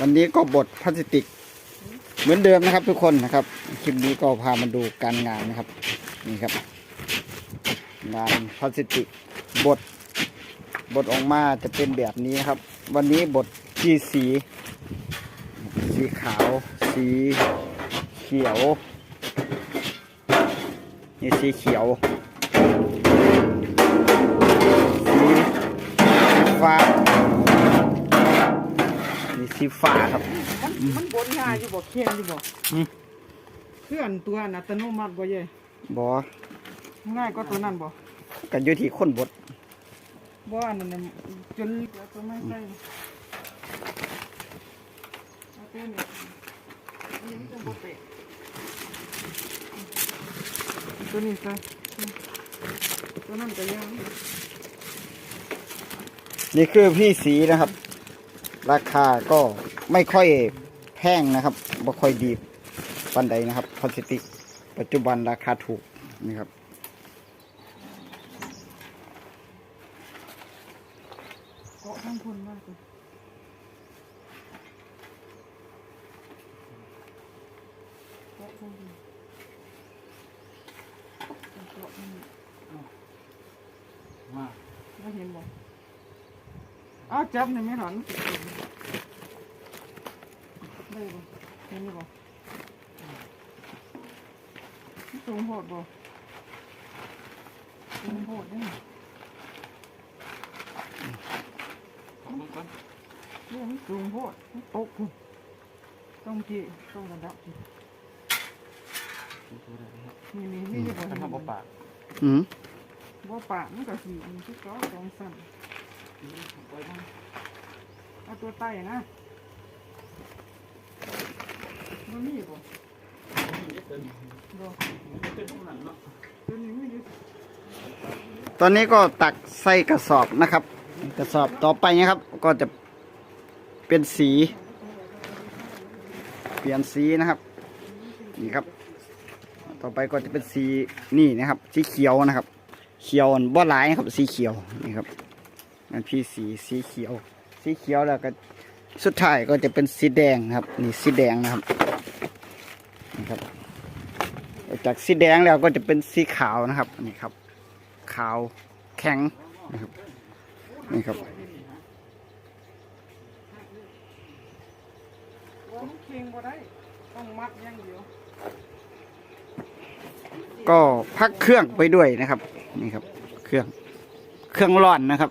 วันนี้ก็บดพลาสติก เหมือนเดิมนะครับ ทุกคนนะครับ คลิปนี้ก็พามาดูการงานนะครับ นี่ครับ งานพลาสติกบดบดออกมาจะเป็นแบบนี้ครับ วันนี้บดที่สี สีขาว สีเขียว นี่สีเขียว สีฟ้า สีฟ้าครับ มันมันบนง่ายอยู่บ่เคียนอยู่บ่อืม เคลื่อนตัวน่ะอัตโนมัติบ่เย่บอง่ายก็ตัวนั้นบ่กันอยู่ที่คนบดบ่อันนั้นน่ะจนเหลือตัวไม่ใช่เอาตัวนี้อันนี้มันจะบ่เตะตัวนี้ใส่ตัวนั้นก็ยังนี่คือพี่สีนะครับ ราคาก็ไม่ค่อยแพงนะครับไม่ค่อยดีปันใดนะครับพลาสติก ปัจจุบันราคาถูกนี่ครับเกาะทั้งคนมากเลยเกาะทั้งคนเกาะทั้งคนไม่เห็นบ่อ้าวจับนี่ไม่หรอนได้บ่เห็นบ่สูงโหดบ่สูงโหดเนี่ยเนี่ยมันสูงโหดมันตกพุ่นต้องที่ต้องระดับที่นี่นี่นี่จะบ่เห็นบ่อืมบ่ปากมันก็สีมันคือก้ อสองสั่นเอาตัวไต่นะมันมีบ่บ่ตัวนี้ไม่ได้ตอนนี้ก็ตักใส่กระสอบนะครับ กระสอบต่อไปนะครับก็จะเป็นสี เปลี่ยนสีนะครับนี่ครับ ต่อไปก็จะเป็นสีนี่นะครับ สีเขียวนะครับ เขียวอ่อนบ่หลายนะครับสีเขียวนี่ครับ นั่นพี่สีสีเขียว สีเขียวแล้วก็สุดท้ายก็จะเป็นสีแดงครับ นี่สีแดงนะครับนี่ครับจากสีแดงแล้วก็จะเป็นสีขาวนะครับนี่ครับ ขาวแข็งนะครับนี่ครับก็พักเครื่องไปด้วยนะครับ นี่ครับ เครื่องเครื่องร้อนนะครับ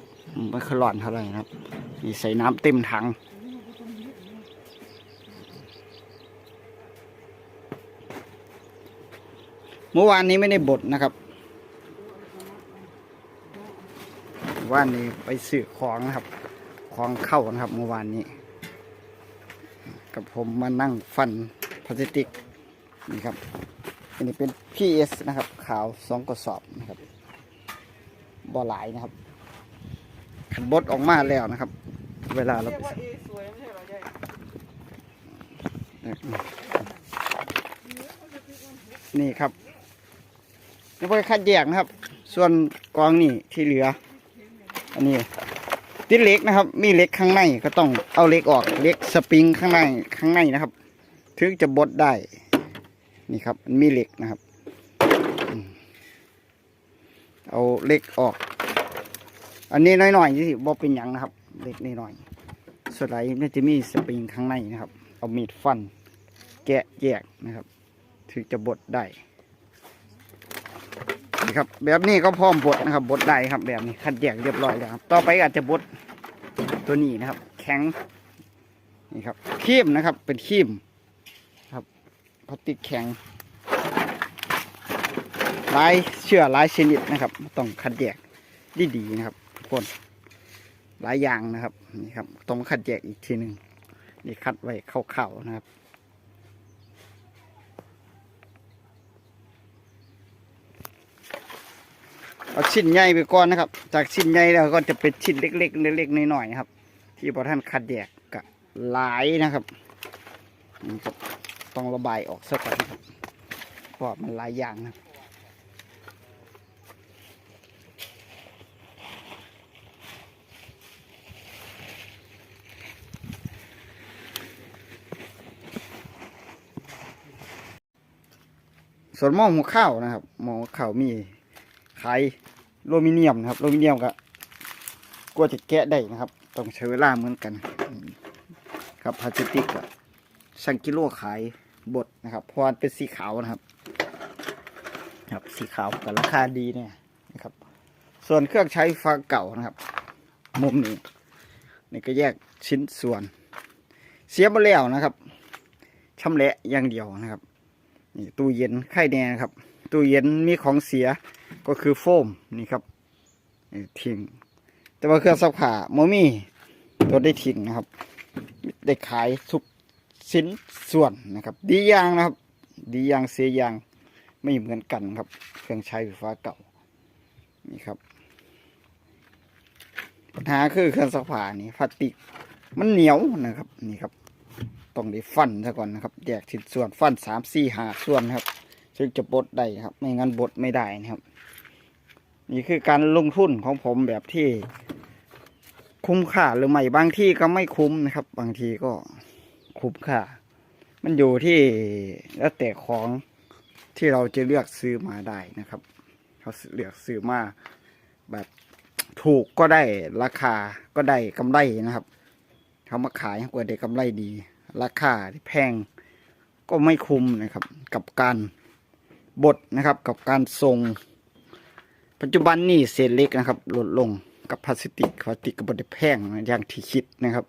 ไม่ค่อยร้อนเท่าไหร่นะครับนี่ใส่น้ำเต็มถังเมื่อวานนี้ไม่ได้บดนะครับเมื่อวานนี้ไปซื้อของนะครับ ของเข้านะครับเมื่อวานนี้ กับผมมานั่งฟันพลาสติกนี่ครับอันนี้เป็น PS นะครับ ขาวสองกระสอบนะครับบ่อหลายนะครับ บดออกมาแล้วนะครับ เวลาเราเรียไปกว่าเอสวยไม่ใช่เหรอใหญ่นี่ครับแล้วก็คัดแยกนะครับ ส่วนกองนี่ที่เหลือ อันนี้ติดเหล็กนะครับ มีเหล็กข้างในก็ต้องเอาเหล็กออกเหล็กสปริงข้างในข้างในนะครับ ถึงจะบดได้ นี่ครับมันมีเหล็กนะครับอืมเอาเหล็กออก อันนี้น้อยๆที่บอเป็นหยังนะครับ เล็กน้อยๆส่วนไหนมันจะมีสปริงข้างในนะครับ เอามีดฟัน แกะแยกนะครับ ถึงจะบดได้นี่ครับ แบบนี้ก็พร้อมบดนะครับบดได้ครับ แบบนี้คัดแยกเรียบร้อยแล้วครับ ต่อไปอาจจะบดตัวนี้นะครับ แข็งนี่ครับคีมนะครับ เป็นคีมครับพลาสติกแข็งลายเชื่อลายชนิดนะครับ ต้องคัดแยกดีๆนะครับ กคนหลายอย่างนะครับนี่ครับต้องคัดแยกอีกทีหนึ่งนี่คัดไว้เข้าๆนะครับ เอาชิ้นใหญ่ไปก่อนนะครับ จากชิ้นใหญ่แล้วก็จะเป็นชิ้นเล็กๆเล็กๆน้อยๆนะครับ ที่พอท่านคัดแยกกะหลายนะครับต้องระบายออกสักก่อนครับเพราะมันหลายอย่างนะครับ ส่วนหม้อหุงข้าวนะครับหม้อหุงข้าวมีขายโลมิเนียมนะครับโลมิเนียมก็กลัวจะแกะได้นะครับ ต้องใช้เวลาเหมือนกัน ครับพลาสติกก็สั่งกิโลขายบดนะครับพราะว่าเป็นสีขาวนะครับ ครับสีขาวกับราคาดีเนี่ยนะครับ ส่วนเครื่องใช้ฟฟ้าเก่านะครับ มุมนี้นี่ก็แยกชิ้นส่วน เสียมาแล้วนะครับชำแหละอย่างเดียวนะครับ นี่ตู้เย็นไข่แดงครับ ตู้เย็นมีของเสียก็คือโฟมนี่ครับทิ้งแต่ว่าเครื่องซักผ้าโมมี่ตัวได้ทิ้งนะครับ ได้ขายทุกชิ้นส่วนนะครับ ดีอย่างนะครับ ดีอย่างเสียอย่างไม่เหมือนกันครับ เครื่องใช้ไฟฟ้าเก่านี่ครับ ปัญหาคือเครื่องซักผ้านี่พลาสติกมันเหนียวนะครับนี่ครับ ต้องได้ฟันซะก่อนนะครับแยกชิ้นส่วนฟันสามสี่หาส่วนครับ ซึ่งจะบดได้ครับ ไม่งั้นบดไม่ได้นะครับ นี่คือการลงทุนของผมแบบที่คุ้มค่าหรือไม่บางที่ก็ไม่คุ้มนะครับ บางทีก็คุ้มค่า มันอยู่ที่แล้วแต่ของที่เราจะเลือกซื้อมาได้นะครับเขาเลือกซื้อมาแบบถูกก็ได้ราคาก็ได้กำไรนะครับเขามาขายกว่าได้กำไรดี ราคาที่แพงก็ไม่คุ้มนะครับ กับการบดนะครับ กับการทรงปัจจุบันนี่เศษเล็กนะครับลดลงกับพลาสติกพลาสติกก็บไดแพงอย่างที่คิดนะครับ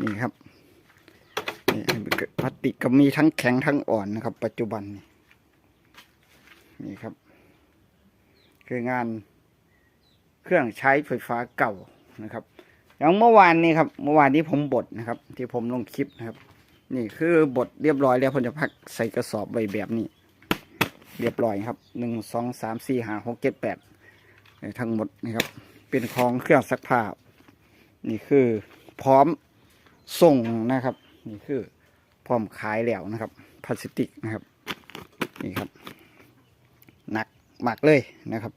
นี่ครับนี่พลาสติกก็มีทั้งแข็งทั้งอ่อนนะครับ ปัจจุบันนี่นี่ครับ คืองานเครื่องใช้ไฟฟ้าเก่านะครับอย่างเมื่อวานนี้ครับ เมื่อวานนี้ผมบดนะครับ ที่ผมลงคลิปนะครับ นี่คือบดเรียบร้อยแล้วผมจะพักใส่กระสอบใบแบบนี้ เรียบร้อยครับหนึ่งสองสามสี่ห้าหกเจ็ดแปดทั้งหมดนะครับ เป็นของเครื่องซักผ้านี่คือพร้อมส่งนะครับ นี่คือพร้อมขายแล้วนะครับพลาสติกนะครับนี่ครับหนักมากเลยนะครับ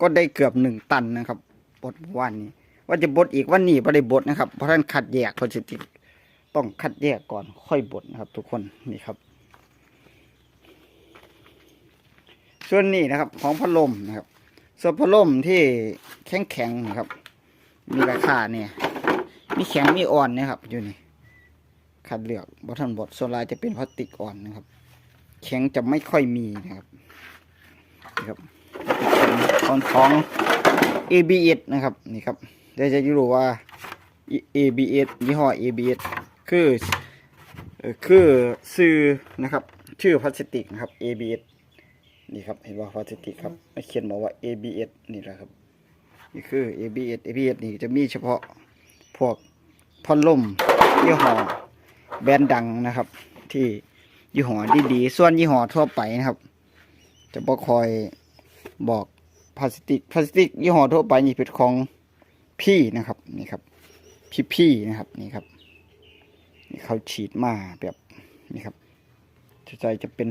ก็ได้เกือบหนึ่งตันนะครับบดวานนี้ ว่าจะบดอีกวันนี้ไม่ได้บดนะครับเพราะท่านคัดแยกพลาสติก ต้องคัดแยกก่อนค่อยบดนะครับ ทุกคนนี่ครับ ส่วนนี้นะครับ ของพัดลมนะครับ ส่วนพัดลมที่แข็งแข็งนะครับ มีราคาเนี่ย มีแข็งมีอ่อนนะครับอยู่นี่คัดเลือกบทันบดส่วนลายจะเป็นพลาสติกอ่อนนะครับ แข็งจะไม่ค่อยมีนะครับนี่ครับของของ ABS นะครับนี่ครับเดี๋ยวจะรู้ว่า ABS ยี่ห้อ ABS คือคือซื้อนะครับ ชื่อพลาสติกนะครับ ABS นี่ครับเห็นว่าพลาสติกครับม่เขียนบอกว่า ABS นี่แหละครับนี่คือ ABS ABS นี่จะมีเฉพาะพวกพัดลมยี่ห้อแบรนด์ดังนะครับ ที่ยี่ห้อดีๆส่วนยี่ห้อทั่วไปนะครับ จะบ่คอยบอกพลาสติกพลาสติกยี่ห้อทั่วไปนี่เป็นของพี่นะครับนี่ครับพี่พี่ๆนะครับนี่ครับ เขาฉีดมาแบบนี่ครับใจจะเป็น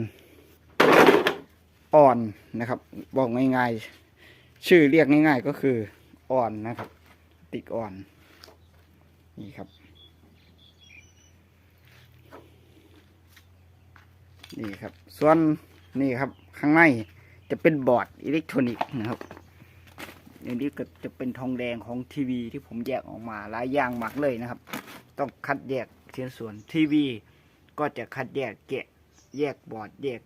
อ่อนนะครับบอกง่ายๆ ชื่อเรียกง่าย ๆ ก็คืออ่อนนะครับ ติกอ่อน นี่ครับ นี่ครับ ส่วนนี่ครับ ข้างในจะเป็นบอร์ดอิเล็กทรอนิกส์นะครับอันนี้ก็จะเป็นทองแดงของทีวีที่ผมแยกออกมาหลายอย่างมากเลยนะครับ ต้องคัดแยก ชิ้นส่วนทีวี ก็จะคัดแยกแกะแยกบอร์ดแยก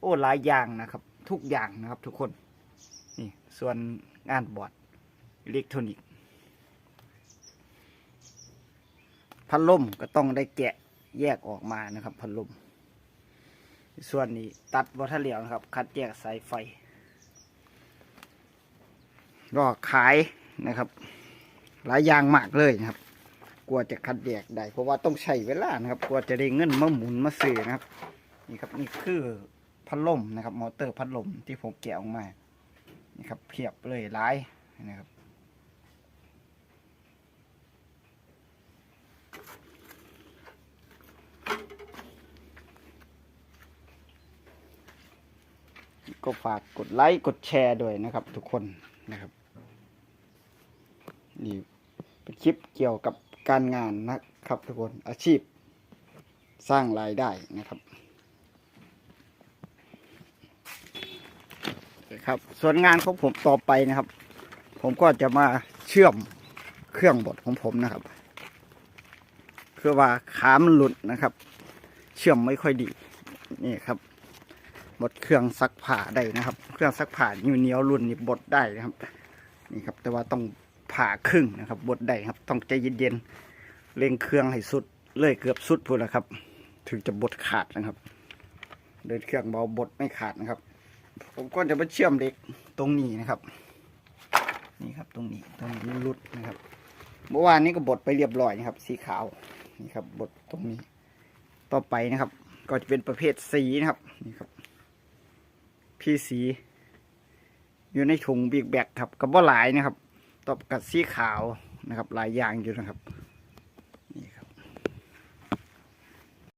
โอ้หลายอย่างนะครับ ทุกอย่างนะครับทุกคนนี่ส่วนงานบอร์ดอิเล็กทรอนิกส์พัดลมก็ต้องได้แกะแยกออกมานะครับพัดลมส่วนนี้ตัดวัทเหลียวนะครับ คัดแยกสายไฟก็ขายนะครับ หลายอย่างมากเลยนะครับ กลัวจะคัดแยกได้เพราะว่าต้องใช้เวลานะครับกลัวจะได้เงินมาหมุนมาซื้อนะครับ นี่ครับนี่คือพัดลมนะครับ มอเตอร์พัดลมที่ผมแกะออกมานี่ครับเพียบเลยหลายนะครับก็ฝากกดไลค์กดแชร์ด้วยนะครับ ทุกคนนะครับนี่เป็นคลิปเกี่ยวกับ การงานนะครับทุกคนอาชีพสร้างรายได้นะครับครับ ส่วนงานของผมต่อไปนะครับ ผมก็จะมาเชื่อมเครื่องบดของผมนะครับ คือว่าขามันหลุดนะครับ เชื่อมไม่ค่อยดีนี่ครับบดเครื่องซักผ้าได้นะครับ เครื่องซักผ้านิ้วเหนียวรุ่นนี่บดได้นะครับ นี่ครับ แต่ว่าต้อง ผ่าครึ่งนะครับบดได้ครับ ต้องใจเย็นๆเร่งเครื่องให้สุดเลยเกือบสุดพูดแล้วครับ ถึงจะบดขาดนะครับ เดินเครื่องเบาบดไม่ขาดนะครับ ผมก็จะมาเชื่อมเหล็กตรงนี้นะครับ นี่ครับตรงนี้ตรงนี้รุดนะครับ เมื่อวานนี้ก็บดไปเรียบร้อยนะครับ สีขาวนี่ครับบดตรงนี้ ต่อไปนะครับ ก็จะเป็นประเภทสีนะครับนี่ครับ พี่สี อยู่ในถุงบิ๊กแบกครับกับว่าหลายนะครับ ตบกัดสีขาวนะครับหลายอย่างอยู่นะครับ